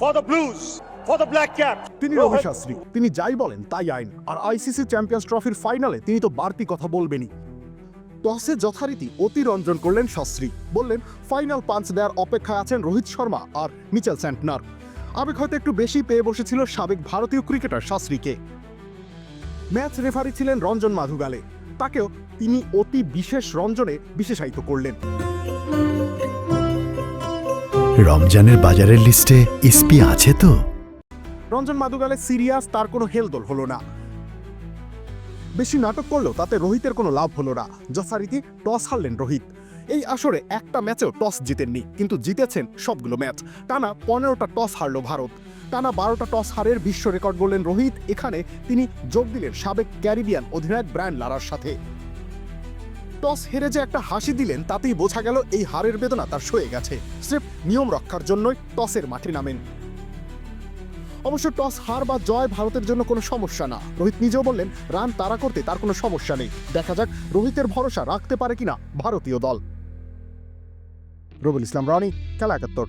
for the Blues, for the Black Caps. তিনি রবি শাস্ত্রী। তিনি যাই বলেন তাই আইন। আর আইসিসি চ্যাম্পিয়ন্স ট্রফির ফাইনালে তিনি তো বাড়তি কথা বলবেনই। টসে যথারীতি অতিরঞ্জন করলেন শাস্ত্রী। বললেন ফাইনাল পাঞ্চ দেওয়ার অপেক্ষায় আছেন রোহিত শর্মা আর মিচেল স্যান্টনার। আবেগ হয়তো একটু বেশি পেয়ে বসেছিল সাবেক ভারতীয় ক্রিকেটার শাস্ত্রীকে। ম্যাচ রেফারি ছিলেন রঞ্জন মাধুগালে। তাকেও তিনি অতি বিশেষ রঞ্জনে বিশেষায়িত করলেন। রমজানের বাজারের লিস্টে ইসপি আছে তো? রঞ্জন মাদুগালে সিরিয়াস, তার কোনো হেলদোল হলো না। বেশি নাটক করলেও তাতে রোহিতের কোনো লাভ হলো না। যথারীতি টস হারলেন রোহিত। এই আসরে একটা ম্যাচেও টস জিতেননি, কিন্তু জিতেছেন সবগুলো ম্যাচ। টানা পনেরোটা টস হারলো ভারত। টানা বারোটা টস হারের বিশ্ব রেকর্ড গড়লেন রোহিত। এখানে তিনি যোগ দিলেন সাবেক ক্যারিবিয়ান অধিনায়ক ব্রায়ান লারার সাথে। টস হেরে যে একটা হাসি দিলেন, তাতেই বোঝা গেল এই হারের বেদনা তার সয়ে গেছে। স্রেফ নিয়ম রক্ষার জন্যই টসের মাঠে নামেন। অবশ্য টস হার বা জয় ভারতের জন্য কোনো সমস্যা না। রোহিত নিজেও বললেন, রান তাড়া করতে তার কোনো সমস্যা নেই। দেখা যাক রোহিতের ভরসা রাখতে পারে কিনা ভারতীয় দল। রবুল ইসলাম, রানি, খেলা একাত্তর।